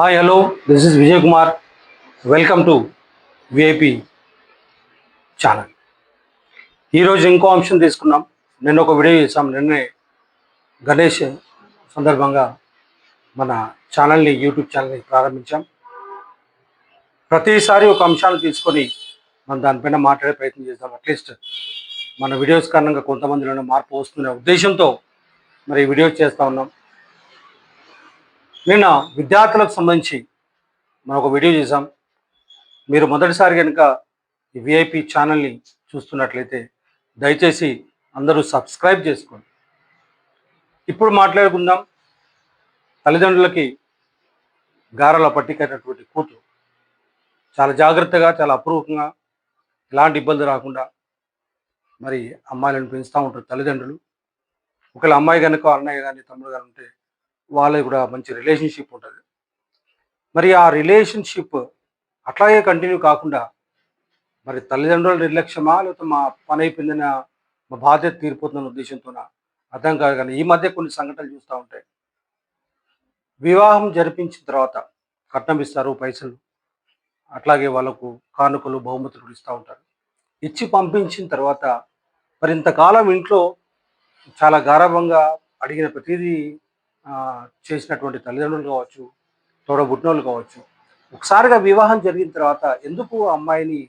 Hi hello. This is Vijay Kumar welcome to VIP channel ఈరోజు ఇంకో అంశం తీసుకున్నాం. నిన్న ఒక వీడియో చేసాం నిన్నే గణేష్ సందర్భంగా మన ఛానల్ని యూట్యూబ్ ఛానల్ని ప్రారంభించాం. ప్రతిసారి ఒక అంశాన్ని తీసుకొని మనం దానిపైన మాట్లాడే ప్రయత్నం చేద్దాం అట్లీస్ట్ మన వీడియోస్ కారణంగా కొంతమందిలోనే మార్పు వస్తున్న ఉద్దేశంతో మరి వీడియోస్ చేస్తూ ఉన్నాం. నిన్న విద్యార్థులకు సంబంధించి మనం ఒక వీడియో చేసాం మీరు మొదటిసారి కనుక ఈ విఐపి ఛానల్ని చూస్తున్నట్లయితే దయచేసి అందరూ సబ్స్క్రైబ్ చేసుకోండి. ఇప్పుడు మాట్లాడుకుందాం. తల్లిదండ్రులకి గారల పట్టికైనటువంటి కూతురు. చాలా జాగ్రత్తగా చాలా అపూర్వకంగా ఎలాంటి ఇబ్బంది రాకుండా మరి అమ్మాయిలను పెంచుతూ ఉంటారు తల్లిదండ్రులు. ఒకవేళ అమ్మాయి కనుక అన్నయ్య కానీ తమ్ముడు కానీ ఉంటే వాళ్ళకి కూడా మంచి రిలేషన్షిప్ ఉంటుంది. మరి ఆ రిలేషన్షిప్ అట్లాగే కంటిన్యూ కాకుండా మరి తల్లిదండ్రుల నిర్లక్ష్యమా లేకపోతే మా పని అయిపోయిందని మా బాధ్యత తీరిపోతున్న ఉద్దేశంతో అర్థం కాదు కానీ ఈ మధ్య కొన్ని సంఘటనలు చూస్తూ ఉంటాయి వివాహం జరిపించిన తర్వాత కట్నం ఇస్తారు పైసలు. అట్లాగే వాళ్ళకు కానుకలు బహుమతులు ఇస్తూ ఉంటారు. ఇచ్చి పంపించిన తర్వాత మరి ఇంతకాలం ఇంట్లో చాలా గారవంగా అడిగిన ప్రతిదీ చేసినటువంటి తల్లిదండ్రులు కావచ్చు తోడబుట్టినోళ్ళు కావచ్చు ఒకసారిగా వివాహం జరిగిన తర్వాత ఎందుకు ఆ అమ్మాయిని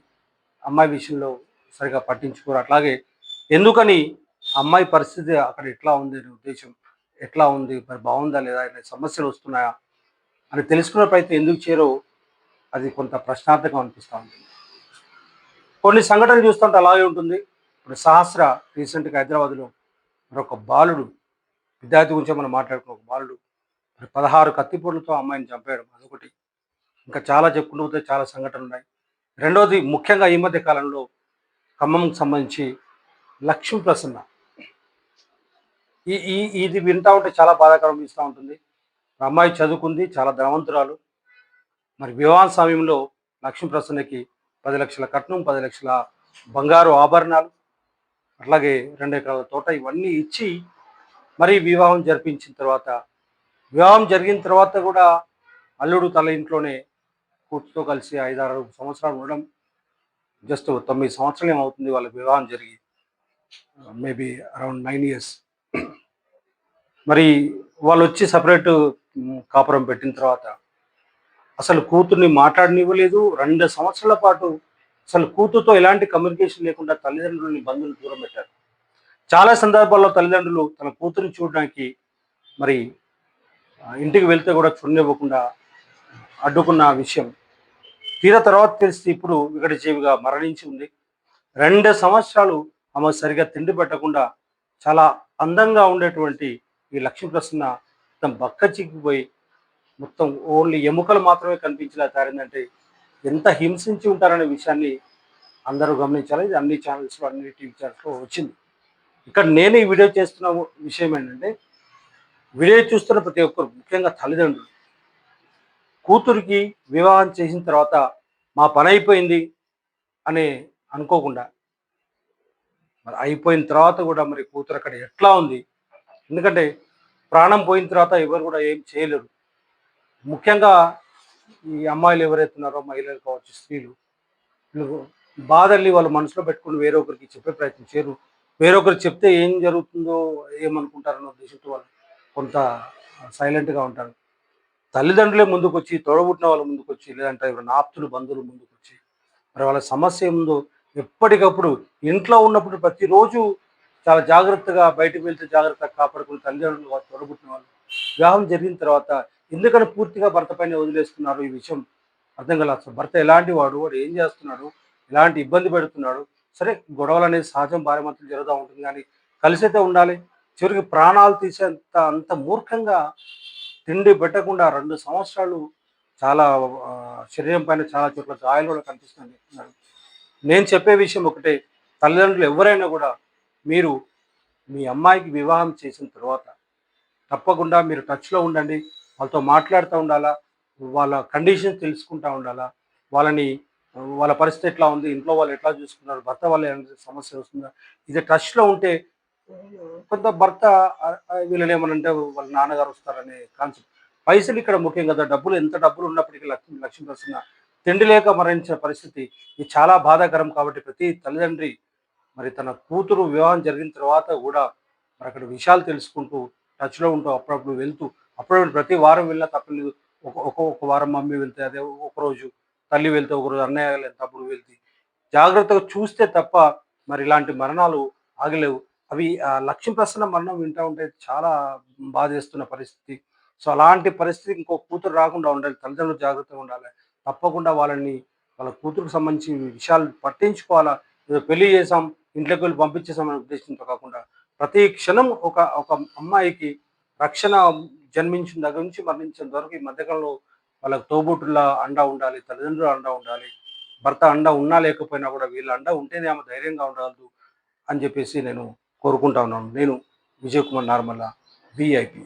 అమ్మాయి విషయంలో సరిగా పట్టించుకోరు? అట్లాగే ఎందుకని అమ్మాయి పరిస్థితి అక్కడ ఎట్లా ఉంది అనే ఉద్దేశం ఎట్లా ఉంది మరి బాగుందా లేదా అనే సమస్యలు వస్తున్నాయా అని తెలుసుకునే ప్రయత్నం ఎందుకు చేయరో అది కొంత ప్రశ్నార్థకం అనిపిస్తూ ఉంటుంది కొన్ని సంఘటనలు చూస్తుంటే అలాగే ఉంటుంది. ఇప్పుడు సహస్ర రీసెంట్గా హైదరాబాద్లో మరొక బాలుడు విద్యార్థి గురించి మనం మాట్లాడుకున్న ఒక బాలుడు. మరి పదహారు కత్తిపొడులతో అమ్మాయిని చంపేయడం అదొకటి. ఇంకా చాలా చెప్పుకుంటూ చాలా సంఘటనలు ఉన్నాయి. రెండవది ముఖ్యంగా ఈ మధ్య కాలంలో ఖమ్మంకి సంబంధించి లక్ష్మీ ప్రసన్న. ఈ ఈ ఇది వింటూ ఉంటే చాలా బాధాకరం ఇస్తూ ఉంటుంది. అమ్మాయి చదువుకుంది చాలా ధనవంతురాలు. మరి వివాహ సమయంలో లక్ష్మీ ప్రసన్నకి పది లక్షల కట్నం పది లక్షల బంగారు ఆభరణాలు అట్లాగే రెండు ఎకరాల తోట ఇవన్నీ ఇచ్చి మరి వివాహం జరిపించిన తర్వాత వివాహం జరిగిన తర్వాత కూడా అల్లుడు తల ఇంట్లోనే కూతురుతో కలిసి ఐదారు సంవత్సరాలు ఉండడం జస్ట్ తొమ్మిది సంవత్సరాలు ఏమవుతుంది వాళ్ళ వివాహం జరిగి మేబీ అరౌండ్ నైన్ ఇయర్స్ మరి వాళ్ళు వచ్చి సపరేట్ కాపురం పెట్టిన తర్వాత అసలు కూతుర్ని మాట్లాడనివ్వలేదు. రెండు సంవత్సరాల పాటు అసలు కూతురుతో ఎలాంటి కమ్యూనికేషన్ లేకుండా తల్లిదండ్రులని బంధువులు దూరం పెట్టారు. చాలా సందర్భాల్లో తల్లిదండ్రులు తన కూతురుని చూడడానికి మరి ఇంటికి వెళ్తే కూడా చూడనివ్వకుండా అడ్డుకున్న విషయం. తీర తర్వాత తెలిసి ఇప్పుడు వికట జీవిగా మరణించి ఉంది. రెండు సంవత్సరాలు ఆమె సరిగా తిండి పెట్టకుండా చాలా అందంగా ఉండేటువంటి ఈ లక్ష్మీ ప్రసన్న మొత్తం బక్క చిక్కిపోయి మొత్తం ఓన్లీ ఎముకలు మాత్రమే కనిపించేలా తయారైందంటే ఎంత హింసించి ఉంటారనే విషయాన్ని అందరూ గమనించాలి. ఇది అన్ని ఛానల్స్లో అన్ని టీవీ ఛానల్స్లో వచ్చింది. ఇక్కడ నేను ఈ వీడియో చేస్తున్న విషయం ఏంటంటే వీడియో చూస్తున్న ప్రతి ఒక్కరు ముఖ్యంగా తల్లిదండ్రులు కూతురికి వివాహం చేసిన తర్వాత మా పని అయిపోయింది అని అనుకోకుండా మరి అయిపోయిన తర్వాత కూడా మరి కూతురు అక్కడ ఎట్లా ఉంది? ఎందుకంటే ప్రాణం పోయిన తర్వాత ఎవరు కూడా ఏం చేయలేరు. ముఖ్యంగా ఈ అమ్మాయిలు ఎవరైతే ఉన్నారో మహిళలు కావచ్చు స్త్రీలు బాధల్ని వాళ్ళు మనసులో పెట్టుకుని వేరొకరికి చెప్పే ప్రయత్నం చేయరు. వేరొకరు చెప్తే ఏం జరుగుతుందో ఏమనుకుంటారన్న ఉద్దేశంతో వాళ్ళు కొంత సైలెంట్గా ఉంటారు. తల్లిదండ్రులే ముందుకొచ్చి తొడబుట్టిన తోడబుట్టిన వాళ్ళు ముందుకు వచ్చి లేదంటే ఎవరైనా ఆప్తులు బంధువులు ముందుకొచ్చి మరి వాళ్ళ సమస్య ఏముందో ఎప్పటికప్పుడు ఇంట్లో ఉన్నప్పుడు ప్రతిరోజు చాలా జాగ్రత్తగా బయటకు వెళ్తే జాగ్రత్తగా కాపాడుకుని తల్లిదండ్రులు వాళ్ళు తోడబుట్టిన వాళ్ళు వివాహం జరిగిన తర్వాత ఎందుకని పూర్తిగా భర్త పైన వదిలేస్తున్నారు ఈ విషయం అర్థం కాలేదు. భర్త ఎలాంటి వాడు? వాడు ఏం చేస్తున్నాడు? ఎలాంటి ఇబ్బంది పెడుతున్నాడు? సరే గొడవలు అనేది సహజం భార్య మధ్యలో జరుగుతూ ఉంటుంది కానీ కలిసి అయితే ఉండాలి. చివరికి ప్రాణాలు తీసేంత అంత మూర్ఖంగా తిండి పెట్టకుండా రెండు సంవత్సరాలు చాలా శరీరం పైన చాలా చోట్ల గాయాలు కూడా కనిపిస్తుందని నేను చెప్పే విషయం ఒకటే తల్లిదండ్రులు ఎవరైనా కూడా మీరు మీ అమ్మాయికి వివాహం చేసిన తర్వాత తప్పకుండా మీరు టచ్లో ఉండండి వాళ్ళతో మాట్లాడుతూ ఉండాలా వాళ్ళ కండిషన్ తెలుసుకుంటూ ఉండాలా వాళ్ళని వాళ్ళ పరిస్థితి ఎట్లా ఉంది? ఇంట్లో వాళ్ళు ఎట్లా చూసుకున్నారు? భర్త వాళ్ళు ఏమైనా సమస్య వస్తుందా? ఇది టచ్లో ఉంటే కొంత భర్త వీళ్ళని ఏమనంటే వాళ్ళ నాన్నగారు వస్తారనే కాన్సెప్ట్ పైసలు ఇక్కడ ముఖ్యం కదా. డబ్బులు ఎంత డబ్బులు ఉన్నప్పటికీ లక్ష్మి లక్ష్మీ ప్రసన్న తిండి లేక మరణించిన పరిస్థితి ఇది చాలా బాధాకరం కాబట్టి ప్రతి తల్లిదండ్రి మరి తన కూతురు వివాహం జరిగిన తర్వాత కూడా మరి అక్కడ విషయాలు తెలుసుకుంటూ టచ్లో ఉంటూ అప్పుడప్పుడు వెళ్తూ అప్పుడప్పుడు ప్రతి వారం వెళ్ళినా తప్పలేదు. ఒక ఒక ఒక వారం మమ్మీ వెళ్తే అదే ఒక రోజు తల్లి వెళ్తే ఒకరోజు అన్నయ్య వెళ్తే తప్పుడు వెళ్తే జాగ్రత్తగా చూస్తే తప్ప మరి ఇలాంటి మరణాలు ఆగలేవు. అవి ఆ లక్ష్మీ ప్రసన్న మరణం వింటూ ఉంటే చాలా బాధేస్తున్న పరిస్థితి. సో అలాంటి పరిస్థితి ఇంకో కూతురు రాకుండా ఉండాలి తల్లిదండ్రులు జాగ్రత్తగా ఉండాలి. తప్పకుండా వాళ్ళని వాళ్ళ కూతురుకు సంబంధించి విషయాలు పట్టించుకోవాలా? ఏదో పెళ్ళి చేసాం ఇంట్లోకి వెళ్ళి పంపించేసామనే ఉద్దేశంతో కాకుండా ప్రతి క్షణం ఒక ఒక అమ్మాయికి రక్షణ జన్మించిన దగ్గర నుంచి మరణించిన వరకు ఈ మధ్యకాలంలో వాళ్ళకి తోబుట్టుల అండా ఉండాలి తల్లిదండ్రుల అండా ఉండాలి భర్త అండ ఉన్నా లేకపోయినా కూడా వీళ్ళ అండ ఉంటేనే ఆమె ధైర్యంగా ఉండగలదు అని చెప్పేసి నేను కోరుకుంటా ఉన్నాను. నేను విజయ్ కుమార్ నార్మల్ విఐపి